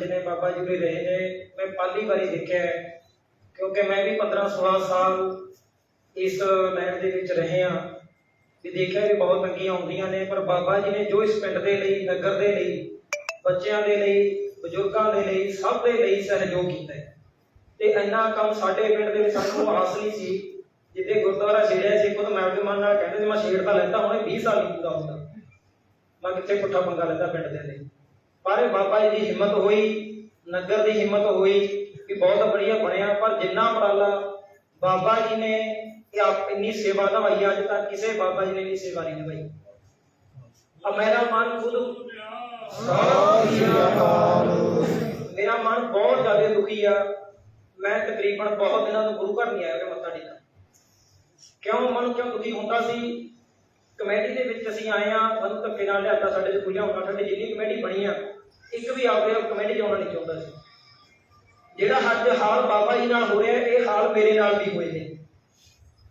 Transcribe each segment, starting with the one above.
ਜਿਹਨੇ ਬਾਬਾ ਜੀ ਵੀ ਰਹੇ ਨੇ। ਮੈਂ ਪਹਿਲੀ ਵਾਰੀ ਦੇਖਿਆ ਹੈ, ਕਿਉਂਕਿ ਮੈਂ ਵੀ 15 16 ਸਾਲ ਇਸ ਲਾਈਨ ਦੇ ਵਿੱਚ ਰਹੇ ਹਾਂ। ਵੀ ਦੇਖਿਆ ਵੀ ਬਹੁਤ ਤੰਗੀਆਂ ਆਉਂਦੀਆਂ ਨੇ, ਪਰ ਬਾਬਾ ਜੀ ਨੇ ਜੋ ਇਸ ਪਿੰਡ ਦੇ ਲਈ, ਨਗਰ ਦੇ ਲਈ, ਬੱਚਿਆਂ ਦੇ ਲਈ, ਬਜ਼ੁਰਗਾਂ ਦੇ ਲਈ, ਸਭ ਦੇ ਲਈ ਸਹਿਯੋਗ ਕੀਤਾ ਤੇ ਇੰਨਾ ਕੰਮ ਸਾਡੇ ਪਿੰਡ ਦੇ ਵਿੱਚ ਸਾਨੂੰ ਆਸ ਨਹੀਂ ਸੀ ਜਿੱਦੇ ਗੁਰਦੁਆਰਾ ਛੇੜਿਆ ਸੀ, ਖੁਦ ਮੈਂ ਆਪਦੇ ਮਨ ਕਹਿੰਦੇ ਸੀ, ਮੈਂ ਛੇੜ ਤਾਂ ਲੈਂਦਾ, ਹੁਣੇ 20 ਸਾਲ ਨਹੀਂ ਪੂਰਾ ਹੁੰਦਾ ਮੈਂ ਕਿੱਥੇ ਪੁੱਠਾ ਪੰਗਾ ਲੈਂਦਾ ਪਿੰਡ ਦੇ ਲਈ। ਪਰ ਬਾਬਾ ਜੀ ਦੀ ਹਿੰਮਤ ਹੋਈ, ਨਗਰ ਦੀ ਹਿੰਮਤ ਹੋਈ ਕਿ ਬਹੁਤ ਬੜੀਆ ਬਣਿਆ, ਪਰ ਜਿੰਨਾ ਉਪਰਾਲਾ ਬਾਬਾ ਜੀ ਨੇ ਇਹ ਆਪ ਇੰਨੀ ਸੇਵਾ ਨਿਭਾਈ, ਅੱਜ ਤੱਕ ਕਿਸੇ ਬਾਬਾ ਜੀ ਨੇ ਇੰਨੀ ਸੇਵਾ ਨਹੀਂ ਨਿਭਾਈ। ਆ ਮੇਰਾ ਮਨ ਖੁਦ ਮੇਰਾ ਮਨ ਬਹੁਤ ਜ਼ਿਆਦਾ ਦੁਖੀ ਆ। ਮੈਂ ਤਕਰੀਬਨ ਬਹੁਤ ਦਿਨਾਂ ਤੋਂ ਗੁਰੂ ਘਰ ਨਹੀਂ ਆਇਆ ਮੱਥਾ ਟੇਕਣ। ਕਿਉਂ ਮਨ ਕਿਉਂ ਦੁਖੀ ਹੁੰਦਾ ਸੀ? ਕਮੇਟੀ ਦੇ ਵਿੱਚ ਅਸੀਂ ਆਏ ਆ ਸਾਨੂੰ ਧੱਕੇ ਨਾਲ ਲਿਆਦਾ ਸਾਡੇ ਚ ਖੁੱਲਿਆ ਹੁੰਦਾ ਸਾਡੇ ਜਿੰਨੀ ਕਮੇਟੀ ਬਣੀ ਆ, ਇੱਕ ਵੀ ਆਪਦੇ ਆਪ ਕਮੇਟੀ ਚ ਆਉਣਾ ਨਹੀਂ ਚਾਹੁੰਦਾ ਸੀ। ਜਿਹੜਾ ਅੱਜ ਹਾਲ ਬਾਬਾ ਜੀ ਨਾਲ ਹੋ ਰਿਹਾ, ਇਹ ਹਾਲ ਮੇਰੇ ਨਾਲ ਵੀ ਹੋਏ ਨੇ।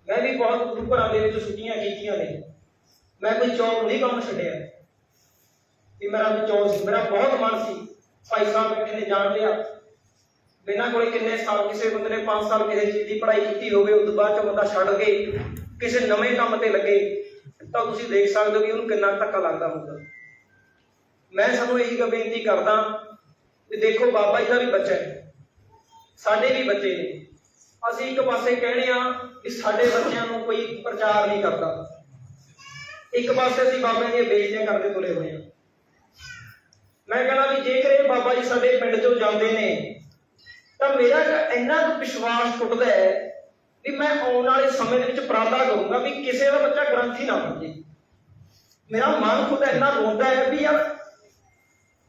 ਮੈਂ ਵੀ ਬਹੁਤ ਗੁਰੂ ਘਰਾਂ ਦੇ ਵਿੱਚ ਛੁੱਟੀਆਂ ਕੀਤੀਆਂ ਨੇ। ਮੈਂ ਕੋਈ ਚੌਕ ਨਹੀਂ ਕੰਮ ਛੱਡਿਆ। ਕਿ ਮੇਰਾ ਵੀ ਚੌਕ ਸੀ, ਮੇਰਾ ਬਹੁਤ ਮਨ ਸੀ, ਭਾਈ ਸਾਹਿਬ ਬੈਠੇ ਨੇ ਜਾਣਦੇ ਆ ਬਿਨਾਂ ਕੋਲੇ ਕਿੰਨੇ ਸਾਲ, ਕਿਸੇ ਬੰਦੇ ਨੇ 5 ਸਾਲ ਕਿਸੇ ਚੀਜ਼ ਦੀ ਪੜ੍ਹਾਈ ਕੀਤੀ ਹੋਵੇ, ਉਸ ਤੋਂ ਬਾਅਦ ਚ ਬੰਦਾ ਛੱਡ ਕੇ ਕਿਸੇ ਨਵੇਂ ਕੰਮ ਤੇ ਲੱਗੇ। ਤਾਂ ਤੁਸੀਂ ਦੇਖ ਸਕਦੇ ਹੋ ਕਿ ਉਹਨੂੰ ਕਿੰਨਾ ਧੱਕਾ ਲੱਗਦਾ ਹੁੰਦਾ। ਮੈਂ ਸਾਨੂੰ ਇਹੀ ਬੇਨਤੀ ਕਰਦਾ ਵੀ ਦੇਖੋ, ਬਾਬਾ ਜੀ ਦਾ ਵੀ ਬੱਚਾ ਹੈ। ਸਾਡੇ ਵੀ ਬੱਚੇ ਨੇ। ਅਸੀਂ ਇੱਕ ਪਾਸੇ ਕਹਿੰਦੇ ਆ ਕਿ ਸਾਡੇ ਬੱਚਿਆਂ ਨੂੰ ਕੋਈ ਪ੍ਰਚਾਰ ਨਹੀਂ ਕਰਦਾ। ਇੱਕ ਪਾਸੇ ਅਸੀਂ ਬਾਬਾ ਦੀਆਂ ਬੇਇੱਜ਼ਤੀਆਂ ਕਰਦੇ ਤੁਰੇ ਹੋਏ ਆ ਮੈਂ ਕਹਿੰਦਾ ਵੀ ਜੇਕਰ ਇਹ ਬਾਬਾ ਜੀ ਸਾਡੇ ਪਿੰਡ ਚੋਂ ਜਾਂਦੇ ਨੇ, ਤਾਂ ਮੇਰਾ ਇੰਨਾ ਕੁ ਵਿਸ਼ਵਾਸ ਟੁੱਟਦਾ ਹੈ ਵੀ ਮੈਂ ਆਉਣ ਵਾਲੇ ਸਮੇਂ ਦੇ ਵਿੱਚ ਪ੍ਰਾਰਥਨਾ ਕਰੂੰਗਾ ਵੀ ਕਿਸੇ ਦਾ ਬੱਚਾ ਗ੍ਰੰਥੀ ਨਾ ਬਣ ਜੇ। ਮੇਰਾ ਮਨ ਖੁਦ ਇੰਨਾ ਰੋਂਦਾ ਹੈ ਵੀ ਯਾਰ,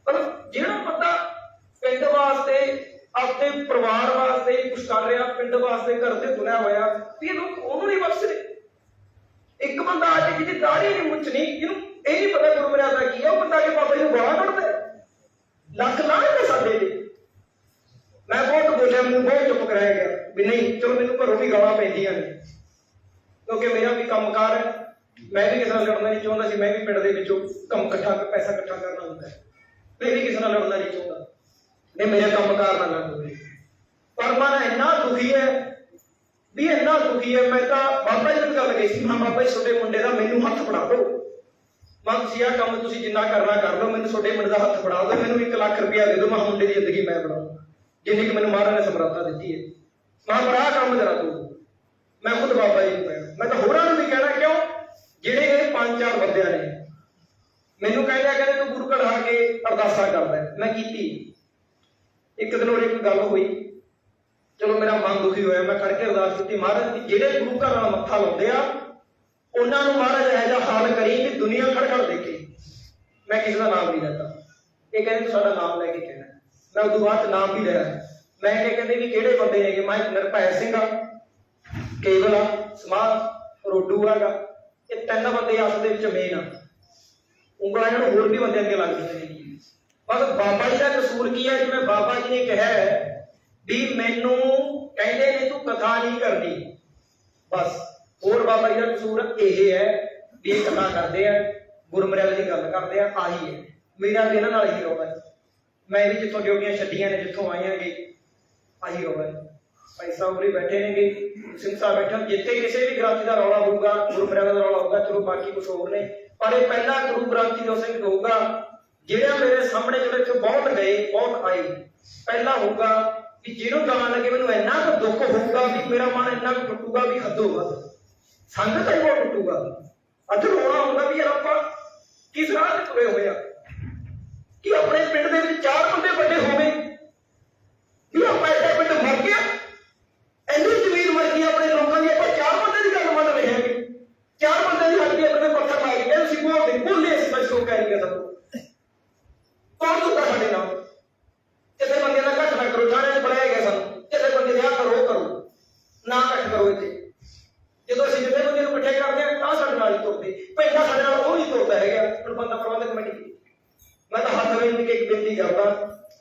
ਪਰ ਜਿਹੜਾ ਬੰਦਾ ਪਿੰਡ ਵਾਸਤੇ ਆਪਣੇ ਪਰਿਵਾਰ ਵਾਸਤੇ ਕੁਝ ਕਰ ਰਿਹਾ, ਪਿੰਡ ਵਾਸਤੇ ਘਰ ਤੇ ਤੁਲਿਆ ਹੋਇਆ, ਵੀ ਇਹ ਲੋਕ ਉਹਨੂੰ ਨਹੀਂ ਬਖਸ਼ਦੇ। ਇੱਕ ਬੰਦਾ ਆ ਅੱਜ ਜਿਹਦੀ ਦਾੜੀ ਨਹੀਂ ਮੁੱਛਣੀ ਇਹਨੂੰ ਇਹ ਨਹੀਂ ਪਤਾ ਗੁਰੂ ਮਰਿਆਦਾ ਕੀ ਹੈ ਉਹ ਬੰਦਾ ਕਿ ਬਾਬਾ ਜੀ ਨੂੰ ਗਾਲਾਂ ਕੱਢਦਾ ਲੱਖ ਲਾਹਣਤ ਸਾਡੇ ਤੇ ਮੈਂ ਬਹੁਤ ਬੋਲਿਆ ਮੈਨੂੰ ਬਹੁਤ ਚੁੱਪ ਕਰਾਇਆ ਗਿਆ ਵੀ ਨਹੀਂ, ਚਲੋ ਮੈਨੂੰ ਘਰੋਂ ਵੀ ਗਾਲਾਂ ਪੈਂਦੀਆਂ ਨੇ। ਕਿਉਂਕਿ ਮੇਰਾ ਵੀ ਕੰਮਕਾਰ ਹੈ। ਮੈਂ ਵੀ ਕਿਸੇ ਨਾਲ ਲੜਨਾ ਨਹੀਂ ਚਾਹੁੰਦਾ ਸੀ, ਮੈਂ ਵੀ ਪਿੰਡ ਦੇ ਵਿੱਚੋਂ ਕੰਮ ਇਕੱਠਾ, ਪੈਸਾ ਇਕੱਠਾ ਕਰਨਾ ਹੁੰਦਾ ਹੈ। ਮੈਂ ਵੀ ਕਿਸੇ ਨਾਲ ਲੜਨਾ ਨਹੀਂ ਚਾਹੁੰਦਾ। ਨੇ ਮੇਰਾ ਕੰਮਕਾਰ ਨਾ ਲੜ ਹੋਵੇ। ਪਰ ਮਨ ਇੰਨਾ ਦੁਖੀ ਹੈ, ਵੀ ਇੰਨਾ ਦੁਖੀ ਹੈ, ਮੈਂ ਤਾਂ ਬਾਬਾ ਜੀ ਨੂੰ ਗੱਲ ਕਹੀ ਸੀ, ਮੈਂ ਕਿਹਾ, ਬਾਬਾ ਜੀ ਛੋਟੇ ਮੁੰਡੇ ਦਾ ਮੈਨੂੰ ਹੱਥ ਫੜਾ ਦਿਓ। ਮੈਂ ਤੁਸੀਂ ਆਹ ਕੰਮ ਤੁਸੀਂ ਜਿੰਨਾ ਕਰਨਾ ਕਰ ਲਓ, ਮੈਨੂੰ ਛੋਟੇ ਮੁੰਡੇ ਦਾ ਹੱਥ ਫੜਾ ਦਿਓ, ਮੈਨੂੰ 1 ਲੱਖ ਰੁਪਇਆ ਦੇ ਦਿਓ, ਮੈਂ ਕਿਹਾ, ਮੁੰਡੇ ਦੀ ਜ਼ਿੰਦਗੀ ਮੈਂ ਬਣਾਉਂ ਜਿੰਨੀ ਕਿ ਮੈਨੂੰ ਮਹਾਰਾਜ ਨੇ ਸਮਰੱਥਾ ਦਿੱਤੀ ਹੈ। ਮੈਂ ਕਿਹਾ ਕੰਮ ਜਰਾ ਤੂੰ। ਮੈਂ ਖੁਦ ਬਾਬਾ ਜੀ ਨੂੰ ਕਹਿਣਾ ਮੈਂ ਤਾਂ ਹੋਰਾਂ ਨੂੰ ਵੀ ਕਹਿਣਾ, ਕਿਉਂ? ਜਿਹੜੇ ਇਹ ਪੰਜ ਚਾਰ ਬੰਦਿਆਂ ਨੇ, ਮੈਨੂੰ ਕਹਿੰਦਾ ਕਹਿੰਦੇ ਤੂੰ ਗੁਰੂ ਘਰ ਆ ਕੇ ਅਰਦਾਸਾਂ ਕਰਦਾ ਮੈਂ ਕੀਤੀ। ਇੱਕ ਦਿਨ ਉਹ ਇੱਕ ਗੱਲ ਹੋਈ। ਚਲੋ ਮੇਰਾ ਮਨ ਦੁਖੀ ਹੋਇਆ, ਮੈਂ ਖੜ ਕੇ ਅਰਦਾਸ ਕੀਤੀ, ਮਹਾਰਾਜ ਵੀ ਜਿਹੜੇ ਗੁਰੂ ਘਰ ਨਾਲ ਮੱਥਾ ਲਾਉਂਦੇ ਆ, ਉਹਨਾਂ ਨੂੰ ਮਹਾਰਾਜ ਇਹੋ ਜਿਹਾ ਹਾਲ ਕਰੀ ਕਿ ਦੁਨੀਆ ਖੜ ਖੜ ਦੇਖੇ। ਮੈਂ ਕਿਸੇ ਦਾ ਨਾਮ ਨਹੀਂ ਲੈਂਦਾ। ਇਹ ਕਹਿੰਦੇ ਤੂੰ ਸਾਡਾ ਨਾਮ ਲੈ ਕੇ ਕਹਿਣਾ ਮੈਂ ਉਦੋਂ ਬਾਅਦ 'ਚ ਨਾਮ ਵੀ ਲਿਆ। ਮੈਂ ਇਹ ਕਹਿੰਦੇ ਵੀ ਕਿਹੜੇ ਬੰਦੇ ਹੈਗੇ? ਮੈਂ ਨਿਰਭੈ ਸਿੰਘ ਆ, ਕੇਵਲ ਆ, ਸਮਾਜ, ਰੋਡੂ ਹੈਗਾ। ਇਹ ਤਿੰਨ ਬੰਦੇ ਆਪਸ ਦੇ ਵਿੱਚ ਮੇਨ ਆ। ਉਂਗਲਾਂ ਇਹਨਾਂ ਨੂੰ ਹੋਰ ਵੀ ਬੰਦੇ ਅੱਗੇ ਲੱਗ ਜਾਂਦੇ ਨੇ। ਬਸ ਬਾਬਾ ਜੀ ਦਾ ਕਸੂਰ ਕੀ ਹੈ ਜਿਵੇਂ ਬਾਬਾ ਜੀ ਨੇ ਕਿਹਾ ਹੈ ਵੀ ਮੈਨੂੰ ਕਹਿੰਦੇ ਨੇ ਤੂੰ ਕਥਾ ਨਹੀਂ ਕਰਨੀ ਬਸ, ਹੋਰ ਬਾਬਾ ਜੀ ਦਾ ਕਸੂਰ ਇਹ ਹੈ ਵੀ ਇਹ ਕਥਾ ਕਰਦੇ ਆ, ਗੁਰਮਰਿਆਦਾ ਦੀ ਗੱਲ ਕਰਦੇ ਆ, ਆਹੀ ਹੈ। ਮੇਰਾ ਵੀ ਇਹਨਾਂ ਨਾਲ ਹੀ ਰੋਣਾ ਮੈਂ ਵੀ ਜਿੱਥੋਂ ਡਿਊਟੀਆਂ ਛੱਡੀਆਂ ਨੇ, ਜਿੱਥੋਂ ਆਈਆਂ ਆਹੀ ਰੋਣਾ ਭਾਈ ਸਾਹਿਬ ਵੀ ਬੈਠੇ ਨੇਗੇ। ਸਿੰਘ ਸਾਹਿਬ ਬੈਠੇ ਜਿੱਥੇ ਕਿਸੇ ਵੀ ਗ੍ਰੰਥੀ ਦਾ ਰੌਲਾ ਹੋਊਗਾ ਗੁਰਮਰਿਆਦਾ ਦਾ ਰੌਲਾ ਹੋਊਗਾ, ਚਲੋ ਬਾਕੀ ਕੁਝ ਹੋਰ ਨੇ। ਪਰ ਇਹ ਪਹਿਲਾ ਗੁਰੂ ਗ੍ਰੰਥੀ ਜੋ ਸਿੰਘ ਹੋਊਗਾ ਜਿਹੜਾ ਮੇਰੇ ਸਾਹਮਣੇ ਜਿਹੜੇ ਇੱਥੇ ਬਹੁਤ ਗਏ ਬਹੁਤ ਆਏ। ਪਹਿਲਾ ਹੋਊਗਾ ਵੀ ਜਿਹਨੂੰ ਜਾਣ ਲੱਗੇ, ਮੈਨੂੰ ਇੰਨਾ ਕੁ ਦੁੱਖ ਹੋਊਗਾ ਵੀ ਮੇਰਾ ਮਨ ਇੰਨਾ ਕੁ ਟੁੱਟੂਗਾ ਵੀ ਹੱਦੋਂ ਵੱਧ। ਸੰਗਤ ਹੀ ਟੁੱਟੂਗਾ। ਅੱਜ ਰੋਣਾ ਹੁੰਦਾ ਵੀ ਯਾਰ ਆਪਾਂ ਕਿਸ ਰਾਹ ਤੇ ਤੁਰੇ ਹੋਏ ਆ? ਕਿ ਆਪਣੇ ਪਿੰਡ ਦੇ ਵਿੱਚ ਚਾਰ ਬੰਦੇ ਵੱਡੇ ਹੋਵੇ ਵੀ ਆਪਾਂ ਐਡਾ ਪਿੰਡ ਮਰ ਗਿਆ, ਇੰਨੀ ਜ਼ਮੀਨ ਮਰ ਗਈ ਆਪਣੇ ਲੋਕਾਂ ਦੀ, ਆਪਾਂ ਚਾਰ ਬੰਦੇ ਦੀ ਗੱਲ ਮੰਨ ਰਹੇ ਹਾਂ। ਚਾਰ ਬੰਦੇ ਦੀ ਹੱਥ ਤੇ ਆਪਣੇ ਪੱਥਰ ਲਾ ਕੇ ਅਸੀਂ ਬੋਲਦੇ ਬੋਲੇ ਇਸ ਬਸ ਕੋ ਕਹਿ ਰਿਹਾ ਸਭ ਕੌਣ ਸੁੱਤਾ ਸਾਡੇ ਨਾਲ ਕਿਸੇ ਬੰਦੇ ਦਾ ਘੱਟ ਨਾ ਕਰੋ ਥਾਣੇ 'ਚ ਬੁਲਾਇਆ ਗਿਆ ਸਾਨੂੰ ਕਿਸੇ ਬੰਦੇ ਦੇ ਆ ਕਰੋ ਉਹ ਕਰੋ ਨਾ ਘੱਟ ਕਰੋ ਇੱਥੇ ਜਦੋਂ ਅਸੀਂ ਜਿੱਥੇ ਬੰਦੇ ਨੂੰ ਇਕੱਠੇ ਕਰਦੇ ਆ ਤਾਂ ਸਾਡੇ ਨਾਲ ਹੀ ਤੁਰਦੇ ਪੈਂਦਾ ਸਾਡੇ ਨਾਲ ਉਹ ਨਹੀਂ ਤੁਰਦਾ ਹੈਗਾ ਹੁਣ ਬੰਦਾ ਪ੍ਰਬੰਧਕ ਕਮੇਟੀ ਮੈਂ ਤਾਂ ਹੱਥ ਵੇਖ ਕੇ ਇੱਕ ਬੇਨਤੀ ਕਰਦਾ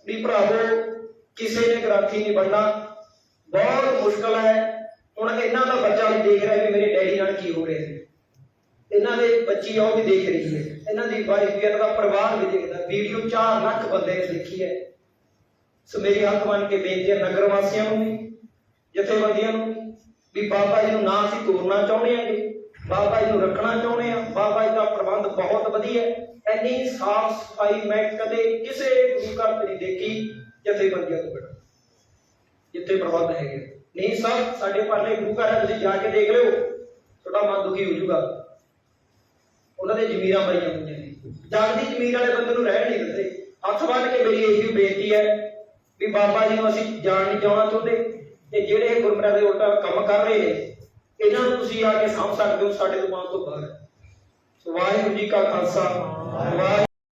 ਵੀ ਭਰਾਵੋ ਕਿਸੇ ਨੇ ਗ੍ਰਾਂਥੀ ਨਹੀਂ ਬਣਨਾ ਬਹੁਤ ਮੁਸ਼ਕਲ ਹੈ। ਹੁਣ ਇਹਨਾਂ ਦਾ ਬੱਚਾ ਵੀ ਦੇਖ ਰਿਹਾ ਵੀ ਮੇਰੇ ਡੈਡੀ ਨਾਲ ਕੀ ਹੋ ਰਿਹਾ। ਸੀ ਇਹਨਾਂ ਦੇ ਬੱਚੀ ਆ ਉਹ ਵੀ ਦੇਖ ਰਹੀ ਹੈ। ਇਹਨਾਂ ਦੀ ਵਾਈਫ ਵੀ ਇਹਨਾਂ ਦਾ ਪਰਿਵਾਰ ਵੀ ਦੇਖਦਾ। ਵੀਡੀਓ 4 ਲੱਖ ਬੰਦੇ ਨੇ ਦੇਖੀ ਹੈ। ਸੋ ਮੇਰੀ ਹੱਥ ਬਣ ਕੇ ਬੇਨਤੀ ਹੈ ਨਗਰ ਵਾਸੀਆਂ ਨੂੰ ਵੀ ਜਥੇਬੰਦੀਆਂ ਨੂੰ ਵੀ, ਬਾਬਾ ਜੀ ਨੂੰ ਨਾ ਅਸੀਂ ਤੋੜਨਾ ਚਾਹੁੰਦੇ ਹਾਂਗੇ। ਬਾਬਾ ਜੀ ਨੂੰ ਰੱਖਣਾ ਚਾਹੁੰਦੇ ਆ ਬਾਬਾ ਜੀ ਦਾ ਪ੍ਰਬੰਧ ਬਹੁਤ ਵਧੀਆ ਹੈ। ਇੰਨੀ ਸਾਫ਼ ਸਫ਼ਾਈ ਮੈਂ ਕਦੇ ਕਿਸੇ ਗੁਰੂ ਘਰ ਤੇ ਨਹੀਂ ਦੇਖੀ ਜਥੇਬੰਦੀਆਂ ਤੋਂ ਬਿਨਾਂ। ਜਿੱਥੇ ਪ੍ਰਬੰਧ ਹੈਗੇ ਨਹੀਂ ਸਭ ਸਾਡੇ ਪਾਲੇ ਗੁਰੂ ਘਰ ਹੈ, ਤੁਸੀਂ ਜਾ ਕੇ ਦੇਖ ਲਿਓ। ਤੁਹਾਡਾ ਮਨ ਦੁਖੀ ਹੋ ਜਾਊਗਾ। ਉਹਨਾਂ ਦੇ ਜ਼ਮੀਰਾਂ ਮਰੀਆਂ ਹੁੰਦੀਆਂ ਨੇ। ਜਗਦੀ ਜ਼ਮੀਰ ਵਾਲੇ ਬੰਦੇ ਨੂੰ ਰਹਿਣ ਨਹੀਂ ਦਿੰਦੇ। ਹੱਥ ਬੰਨ ਕੇ ਮੇਰੀ ਇਹੀ ਬੇਨਤੀ ਹੈ ਵੀ ਬਾਬਾ ਜੀ ਨੂੰ ਅਸੀਂ ਜਾਣ ਨਹੀਂ ਜਾਣਾ ਚਾਹੁੰਦੇ। ਤੇ ਜਿਹੜੇ ਗੁਰਮਰਾ ਦੇ ਉਲਟਾ ਕੰਮ ਕਰ ਰਹੇ ਨੇ ਇਹਨਾਂ ਨੂੰ ਤੁਸੀਂ ਆ ਕੇ ਸਾਂਭ ਸਕਦੇ ਹੋ ਸਾਡੇ ਦੁਕਾਨ ਤੋਂ ਬਾਹਰ। ਸੋ ਵਾਹਿਗੁਰੂ ਜੀ ਕਾ ਖਾਲਸਾ। ਵਾਹਿਗੁਰੂ